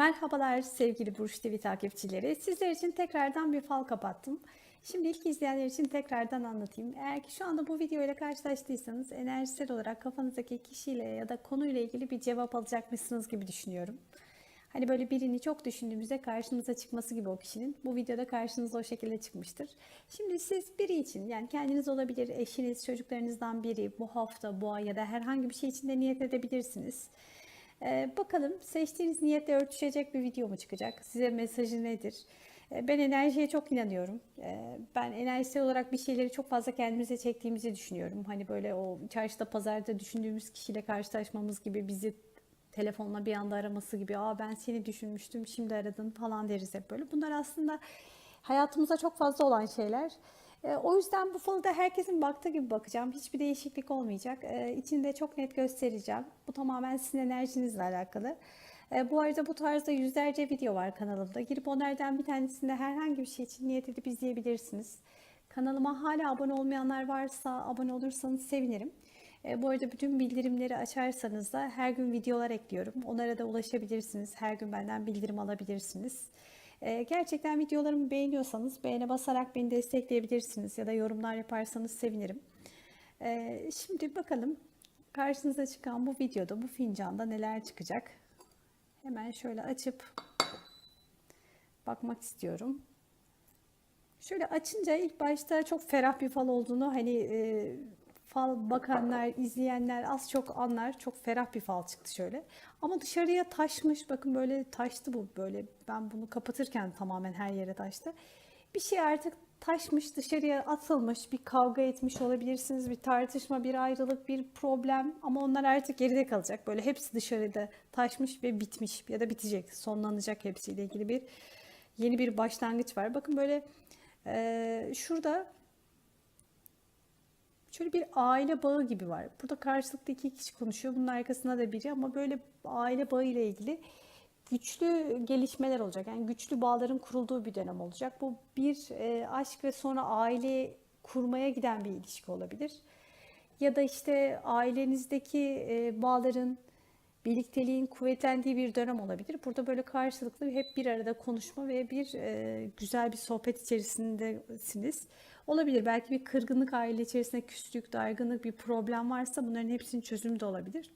Merhabalar sevgili Burç TV takipçileri. Sizler için tekrardan bir fal kapattım. Şimdi ilk izleyenler için tekrardan anlatayım. Eğer ki şu anda bu video ile karşılaştıysanız enerjisel olarak kafanızdaki kişiyle ya da konuyla ilgili bir cevap alacakmışsınız gibi düşünüyorum. Hani böyle birini çok düşündüğümüzde karşınıza çıkması gibi o kişinin. Bu videoda karşınıza o şekilde çıkmıştır. Şimdi siz biri için yani kendiniz olabilir, eşiniz, çocuklarınızdan biri bu hafta, bu ay ya da herhangi bir şey için de niyet edebilirsiniz. Ee, bakalım seçtiğiniz niyetle örtüşecek bir video mu çıkacak? Size mesajı nedir? Ee, ben enerjiye çok inanıyorum. Ee, ben enerjisel olarak bir şeyleri çok fazla kendimize çektiğimizi düşünüyorum. Hani böyle o çarşıda pazarda düşündüğümüz kişiyle karşılaşmamız gibi bizi telefonla bir anda araması gibi aa ben seni düşünmüştüm şimdi aradın falan deriz hep böyle. Bunlar aslında hayatımıza çok fazla olan şeyler. E, o yüzden bu falı da herkesin baktığı gibi bakacağım. Hiçbir değişiklik olmayacak. E, içinde çok net göstereceğim. Bu tamamen sizin enerjinizle alakalı. E, bu arada bu tarzda yüzlerce video var kanalımda. Girip onlardan bir tanesinde herhangi bir şey için niyet edip izleyebilirsiniz. Kanalıma hala abone olmayanlar varsa abone olursanız sevinirim. E, bu arada bütün bildirimleri açarsanız da her gün videolar ekliyorum. Onlara da ulaşabilirsiniz. Her gün benden bildirim alabilirsiniz. E, gerçekten videolarımı beğeniyorsanız beğene basarak beni destekleyebilirsiniz ya da yorumlar yaparsanız sevinirim. E, şimdi bakalım karşınıza çıkan bu videoda bu fincanda neler çıkacak. Hemen şöyle açıp bakmak istiyorum. Şöyle açınca ilk başta çok ferah bir fal olduğunu hani e, fal bakanlar, izleyenler az çok anlar. Çok ferah bir fal çıktı şöyle. Ama dışarıya taşmış. Bakın böyle taştı bu böyle. Ben bunu kapatırken tamamen her yere taştı. Bir şey artık taşmış, dışarıya atılmış, bir kavga etmiş olabilirsiniz. Bir tartışma, bir ayrılık, bir problem ama onlar artık geride kalacak. Böyle hepsi dışarıda taşmış ve bitmiş ya da bitecek, sonlanacak hepsiyle ilgili bir yeni bir başlangıç var. Bakın böyle e, şurada şöyle bir aile bağı gibi var. Burada karşılıklı iki kişi konuşuyor. Bunun arkasında da biri ama böyle aile bağı ile ilgili güçlü gelişmeler olacak. Yani güçlü bağların kurulduğu bir dönem olacak. Bu bir e, aşk ve sonra aile kurmaya giden bir ilişki olabilir. Ya da işte ailenizdeki e, bağların birlikteliğin kuvvetlendiği bir dönem olabilir. Burada böyle karşılıklı hep bir arada konuşma ve bir e, güzel bir sohbet içerisindesiniz. Olabilir belki bir kırgınlık aile içerisinde küslük, dargınlık, bir problem varsa bunların hepsinin çözümü de olabilir.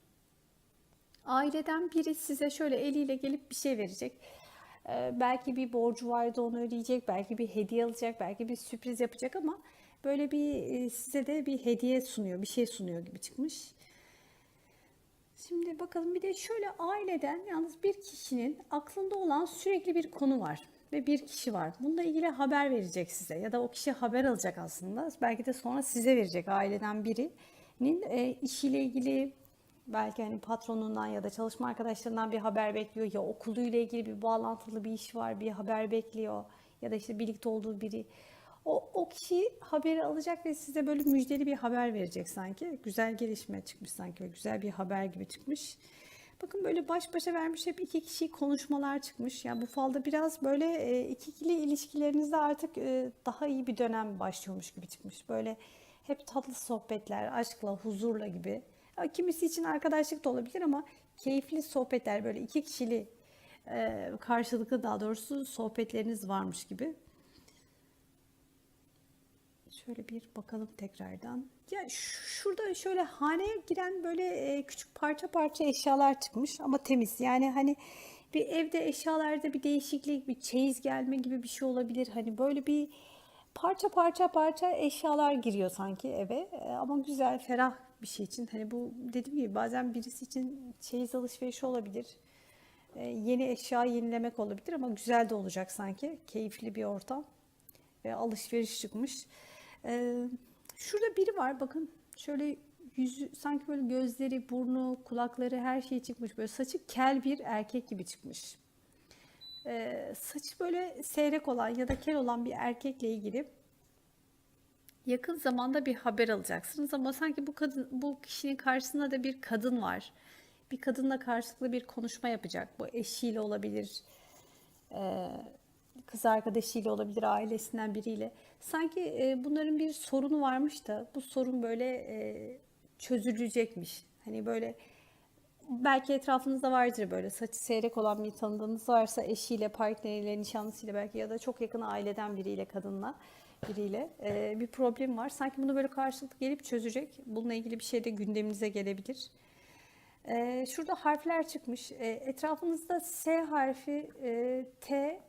Aileden biri size şöyle eliyle gelip bir şey verecek. Ee, belki bir borcu vardı onu ödeyecek, belki bir hediye alacak, belki bir sürpriz yapacak ama böyle bir e, size de bir hediye sunuyor, bir şey sunuyor gibi çıkmış. Şimdi bakalım bir de şöyle aileden yalnız bir kişinin aklında olan sürekli bir konu var ve bir kişi var. Bununla ilgili haber verecek size ya da o kişi haber alacak aslında. Belki de sonra size verecek aileden birinin e, işiyle ilgili belki hani patronundan ya da çalışma arkadaşlarından bir haber bekliyor ya okuluyla ilgili bir bağlantılı bir iş var, bir haber bekliyor ya da işte birlikte olduğu biri. O, o kişi haberi alacak ve size böyle müjdeli bir haber verecek sanki. Güzel gelişme çıkmış sanki ve güzel bir haber gibi çıkmış. Bakın böyle baş başa vermiş hep iki kişi konuşmalar çıkmış. Yani bu falda biraz böyle e, ikili ilişkilerinizde artık e, daha iyi bir dönem başlıyormuş gibi çıkmış. Böyle hep tatlı sohbetler, aşkla, huzurla gibi. Kimisi için arkadaşlık da olabilir ama keyifli sohbetler böyle iki kişili e, karşılıklı daha doğrusu sohbetleriniz varmış gibi. Şöyle bir bakalım tekrardan. Ya şurada şöyle haneye giren böyle e, küçük parça parça eşyalar çıkmış ama temiz. Yani hani bir evde eşyalarda bir değişiklik, bir çeyiz gelme gibi bir şey olabilir. Hani böyle bir parça parça parça eşyalar giriyor sanki eve. E, ama güzel, ferah bir şey için. Hani bu dediğim gibi bazen birisi için çeyiz alışverişi olabilir. E, yeni eşya yenilemek olabilir ama güzel de olacak sanki. Keyifli bir ortam. Ve alışveriş çıkmış. Ee, şurada biri var bakın şöyle yüzü sanki böyle gözleri, burnu, kulakları her şey çıkmış. Böyle saçı kel bir erkek gibi çıkmış. Ee, saçı böyle seyrek olan ya da kel olan bir erkekle ilgili yakın zamanda bir haber alacaksınız ama sanki bu kadın bu kişinin karşısında da bir kadın var. Bir kadınla karşılıklı bir konuşma yapacak. Bu eşiyle olabilir. Ee, kız arkadaşıyla olabilir, ailesinden biriyle. Sanki e, bunların bir sorunu varmış da bu sorun böyle e, çözülecekmiş. Hani böyle belki etrafınızda vardır böyle saçı seyrek olan bir tanıdığınız varsa eşiyle, partneriyle, nişanlısıyla belki ya da çok yakın aileden biriyle, kadınla biriyle e, bir problem var. Sanki bunu böyle karşılıklı gelip çözecek. Bununla ilgili bir şey de gündeminize gelebilir. E, şurada harfler çıkmış. E, etrafınızda S harfi, e, T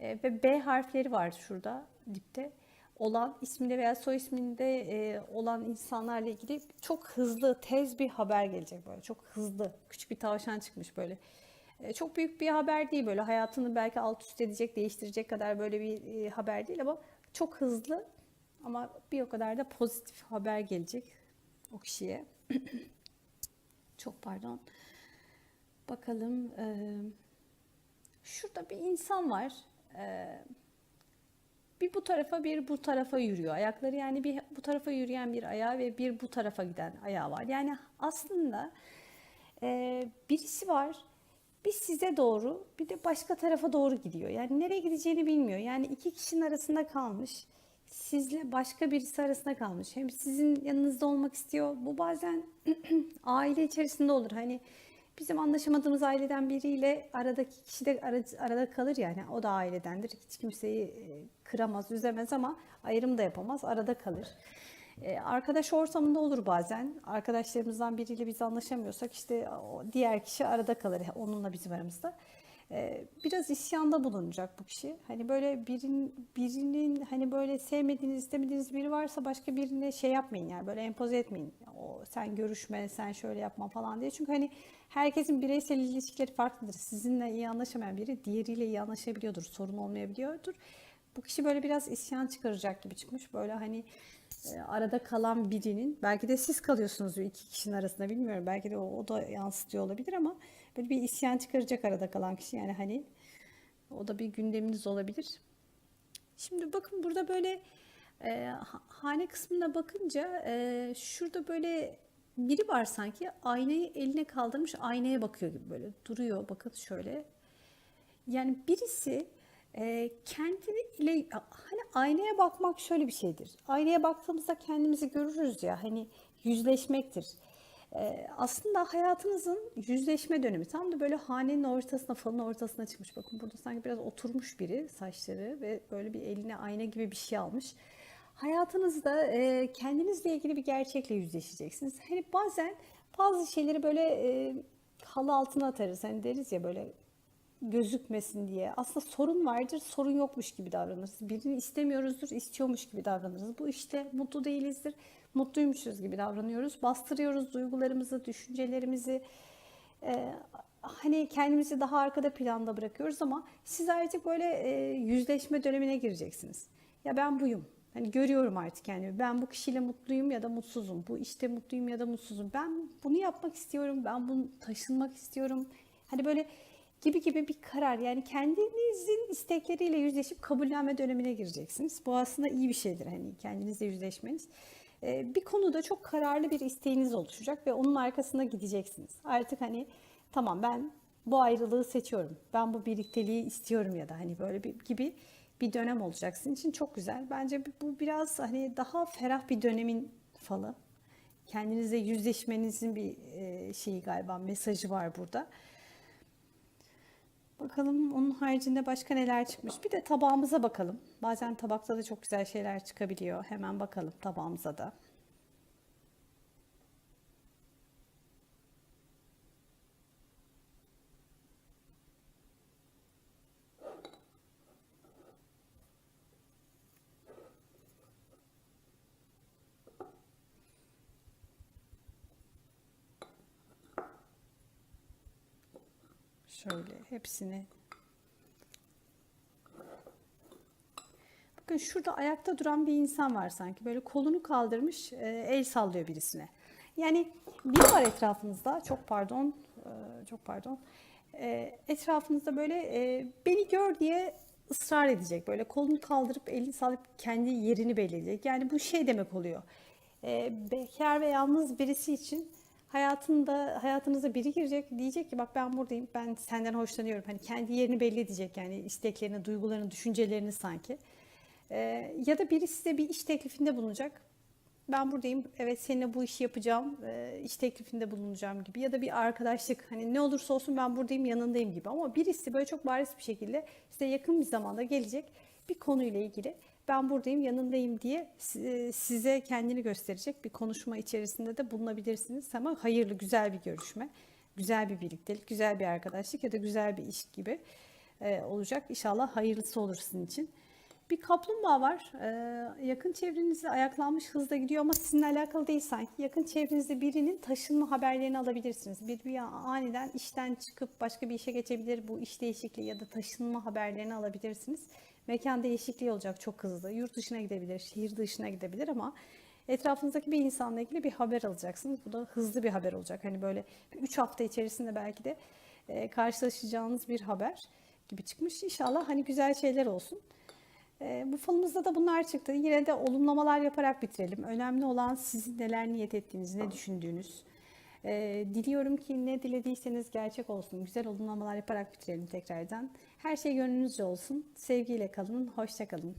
e, ve B harfleri var şurada dipte olan isminde veya soy isminde e, olan insanlarla ilgili çok hızlı, tez bir haber gelecek böyle. Çok hızlı. Küçük bir tavşan çıkmış böyle. E, çok büyük bir haber değil böyle. Hayatını belki alt üst edecek, değiştirecek kadar böyle bir haber değil ama çok hızlı ama bir o kadar da pozitif haber gelecek o kişiye. çok pardon. Bakalım. E, şurada bir insan var. E, bir bu tarafa bir bu tarafa yürüyor. Ayakları yani bir bu tarafa yürüyen bir ayağı ve bir bu tarafa giden ayağı var. Yani aslında e, birisi var bir size doğru bir de başka tarafa doğru gidiyor. Yani nereye gideceğini bilmiyor. Yani iki kişinin arasında kalmış. Sizle başka birisi arasında kalmış. Hem sizin yanınızda olmak istiyor. Bu bazen aile içerisinde olur. Hani bizim anlaşamadığımız aileden biriyle aradaki kişi de ara- arada kalır yani. O da ailedendir. Hiç kimseyi e, kıramaz, üzemez ama ayrım da yapamaz. Arada kalır. E, Arkadaş ortamında olur bazen. Arkadaşlarımızdan biriyle biz anlaşamıyorsak işte diğer kişi arada kalır. Onunla bizim aramızda. E, Biraz isyanda bulunacak bu kişi. Hani böyle birin, birinin hani böyle sevmediğiniz, istemediğiniz biri varsa başka birine şey yapmayın yani böyle empoze etmeyin. O sen görüşme, sen şöyle yapma falan diye. Çünkü hani herkesin bireysel ilişkileri farklıdır. Sizinle iyi anlaşamayan biri diğeriyle iyi anlaşabiliyordur. Sorun olmayabiliyordur. Bu kişi böyle biraz isyan çıkaracak gibi çıkmış. Böyle hani e, arada kalan birinin belki de siz kalıyorsunuz iki kişinin arasında bilmiyorum. Belki de o, o da yansıtıyor olabilir ama böyle bir isyan çıkaracak arada kalan kişi. Yani hani o da bir gündeminiz olabilir. Şimdi bakın burada böyle e, ha- hane kısmına bakınca e, şurada böyle biri var sanki aynayı eline kaldırmış aynaya bakıyor gibi böyle duruyor. Bakın şöyle yani birisi e, kendini ile hani aynaya bakmak şöyle bir şeydir. Aynaya baktığımızda kendimizi görürüz ya hani yüzleşmektir. Aslında hayatınızın yüzleşme dönemi tam da böyle hanenin ortasına falın ortasına çıkmış. Bakın burada sanki biraz oturmuş biri saçları ve böyle bir eline ayna gibi bir şey almış. Hayatınızda kendinizle ilgili bir gerçekle yüzleşeceksiniz. Hani bazen bazı şeyleri böyle halı altına atarız. Hani deriz ya böyle gözükmesin diye. Aslında sorun vardır, sorun yokmuş gibi davranırız. Birini istemiyoruzdur, istiyormuş gibi davranırız. Bu işte mutlu değilizdir, mutluymuşuz gibi davranıyoruz. Bastırıyoruz duygularımızı, düşüncelerimizi. Ee, hani kendimizi daha arkada planda bırakıyoruz ama siz artık böyle e, yüzleşme dönemine gireceksiniz. Ya ben buyum. Hani görüyorum artık kendimi. Ben bu kişiyle mutluyum ya da mutsuzum. Bu işte mutluyum ya da mutsuzum. Ben bunu yapmak istiyorum. Ben bunu taşınmak istiyorum. Hani böyle gibi gibi bir karar. Yani kendinizin istekleriyle yüzleşip kabullenme dönemine gireceksiniz. Bu aslında iyi bir şeydir hani kendinizle yüzleşmeniz. Ee, bir konuda çok kararlı bir isteğiniz oluşacak ve onun arkasına gideceksiniz. Artık hani tamam ben bu ayrılığı seçiyorum. Ben bu birlikteliği istiyorum ya da hani böyle bir gibi bir dönem olacak sizin için çok güzel. Bence bu biraz hani daha ferah bir dönemin falı. Kendinizle yüzleşmenizin bir e, şeyi galiba mesajı var burada. Bakalım onun haricinde başka neler çıkmış. Bir de tabağımıza bakalım. Bazen tabakta da çok güzel şeyler çıkabiliyor. Hemen bakalım tabağımıza da. Şöyle hepsini. Bakın şurada ayakta duran bir insan var sanki. Böyle kolunu kaldırmış, e, el sallıyor birisine. Yani biri var etrafınızda. Çok pardon, e, çok pardon. E, Etrafınızda böyle beni gör diye ısrar edecek. Böyle kolunu kaldırıp elini sallayıp kendi yerini belirleyecek. Yani bu şey demek oluyor. Bekar ve yalnız birisi için hayatında hayatınıza biri girecek diyecek ki bak ben buradayım ben senden hoşlanıyorum hani kendi yerini belli edecek yani isteklerini duygularını düşüncelerini sanki Ee, ya da biri size bir iş teklifinde bulunacak ben buradayım. Evet seninle bu işi yapacağım. e, iş teklifinde bulunacağım gibi. Ya da bir arkadaşlık. Hani ne olursa olsun ben buradayım yanındayım gibi. Ama birisi böyle çok bariz bir şekilde size yakın bir zamanda gelecek bir konuyla ilgili ben buradayım yanındayım diye si- size kendini gösterecek bir konuşma içerisinde de bulunabilirsiniz. Ama hayırlı güzel bir görüşme, güzel bir birliktelik, güzel bir arkadaşlık ya da güzel bir iş gibi e, olacak. İnşallah hayırlısı olur sizin için. Bir kaplumbağa var. Ee, yakın çevrenizde ayaklanmış hızla gidiyor ama sizinle alakalı değil sanki. Yakın çevrenizde birinin taşınma haberlerini alabilirsiniz. Bir, bir aniden işten çıkıp başka bir işe geçebilir. Bu iş değişikliği ya da taşınma haberlerini alabilirsiniz. Mekan değişikliği olacak çok hızlı. Yurt dışına gidebilir, şehir dışına gidebilir ama etrafınızdaki bir insanla ilgili bir haber alacaksınız. Bu da hızlı bir haber olacak. Hani böyle 3 hafta içerisinde belki de e, karşılaşacağınız bir haber gibi çıkmış. İnşallah hani güzel şeyler olsun. E, bu falımızda da bunlar çıktı. Yine de olumlamalar yaparak bitirelim. Önemli olan sizin neler niyet ettiğiniz, ne düşündüğünüz. E, diliyorum ki ne dilediyseniz gerçek olsun. Güzel olumlamalar yaparak bitirelim tekrardan. Her şey gönlünüzce olsun. Sevgiyle kalın, hoşça kalın.